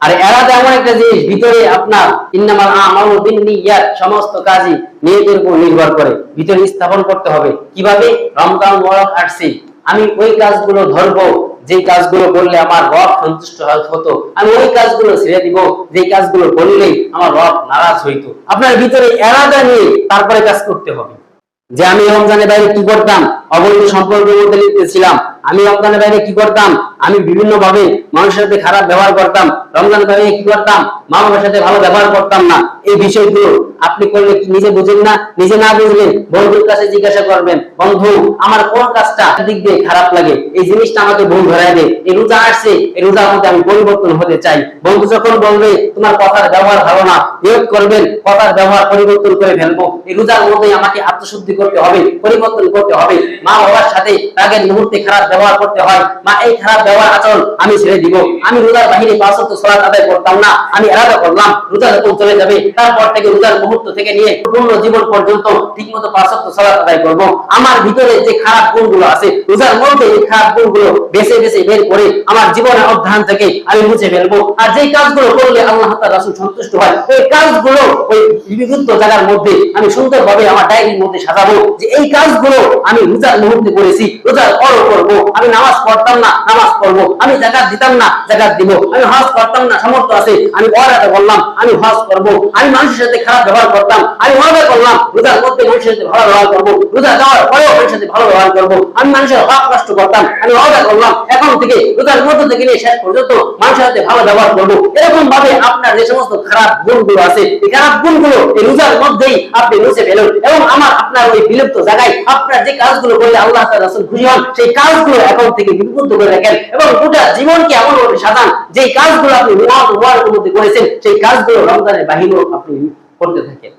আর এরাদা এমন একটা জিনিস, ভিতরে আপনার ইন্নামাল আমালু বিন্নিয়াত, সমস্ত কাজই নিয়তের উপর নির্ভর করে। ভিতরে স্থাপন করতে হবে। কীভাবে? রমজান মোবারক আসছে। আমি ওই কাজগুলো ধরবো। যে কাজগুলো করলে আমার রব সন্তুষ্ট হতো, আমি ওই কাজগুলো ছেড়ে দিব। যে কাজগুলো করলেই আমার রব নারাজ হইতো। আপনার ভিতরে এরাদা নিয়ে তারপরে কাজ করতে হবে। যে আমি রমজানের বাইরে কি করতাম? অবৈধ সম্পর্কের মধ্যে লিপ্ত ছিলাম। আমি রমজানের বাইরে কি করতাম? আমি বিভিন্ন ভাবে মানুষের সাথে খারাপ ব্যবহার করতাম। রমজানের বাইরে কি করতাম? মা বাবার সাথে ভালো ব্যবহার করতাম না। এই বিষয়গুলো আপনি করলে কি নিজে বুঝেন না? নিজে না বুঝলেন বন্ধুর কাছে জিজ্ঞাসা করবেন, বন্ধু, আমার কোন কাজটা দিক দিয়ে খারাপ লাগে? এই জিনিসটা আমাকে ভুল ধরাই দে। এই রোজা আসছে, এই রোজার মধ্যে আমি পরিবর্তন হতে চাই। বন্ধু যখন বলবে, তোমার কথার ব্যবহার ভালো না। নিয়োগ করবেন, কথার ব্যবহার পরিবর্তন করে ফেলব। এই রোজার মধ্যে আমাকে আত্মশুদ্ধি করতে হবে, পরিবর্তন করতে হবে। মা বাবার সাথে আগের মুহূর্তে খারাপ ব্যবহার করতে হয়। মা, এই খারাপ ব্যবহার আচরণ আমি ছেড়ে দিব। আমি রোজার বাহিরে পাঁচত্ব সলাত আদায় করতাম না। আমি এরাদা করলাম, রোজা যখন চলে যাবে, তারপর থেকে রোজার মুহূর্ত থেকে নিয়ে পূর্ণ জীবন পর্যন্ত ঠিকমতো পাঁচত্ব সলাত আদায় করব। আমার ভিতরে যে খারাপ গুণগুলো আছে, রোজার মধ্যে এই খারাপ গুণগুলো বেছে বেছে বের করে আমার জীবনের অধ্যয়ন থেকে আমি মুছে ফেলব। আর যে কাজগুলো করলে আল্লাহ রাসূল সন্তুষ্ট হয় এই কাজগুলো ওই বিশুদ্ধ জায়গার মধ্যে আমি সুন্দরভাবে আমার ডায়েরির মধ্যে সাজাবো যে এই কাজগুলো আমি রোজার মুহূর্তে করেছি, রোজার পরও করব। আমি নামাজ পড়তাম না, নামাজ পড়ব। আমি জাকাত দিতাম না, জাকাত দিব। আমি হজ করতাম না, সামর্থ্য আছে। আমি ওয়াদাটা বললাম, আমি হজ করব। আমি মানুষের সাথে খারাপ ব্যবহার করতাম। আমি ওয়াদা করলাম, রোজার মধ্যে মানুষের সাথে ভালো ব্যবহার করব। রোজা দেওয়ার পরেও মানুষের সাথে ভালো ব্যবহার করব। আমি মানুষের হক নষ্ট করতাম। আমি ওয়াদা করলাম থেকে রোজার মধ্য থেকে নিয়ে শেষ পর্যন্ত মানুষের সাথে ভালো ব্যবহার করব। এরকম ভাবে আপনার যে সমস্ত খারাপ গুণগুলো আছে, এই খারাপ গুণগুলো এই রোজার মধ্যেই আপনি মুছে ফেলুন এবং আমার আপনার ওই বিলুপ্ত জায়গায় আপনার যে কাজগুলো করলে আল্লাহ রাসূল খুশি হন, সেই কাজগুলো এখন থেকে বিলুপ্ত করে রাখেন এবং গোটা জীবনকে এমন ভাবে সাজান যে কাজগুলো আপনি মুবারকের মধ্যে করেছেন, সেই কাজগুলো রমজানের বাহিরেও আপনি করতে থাকেন।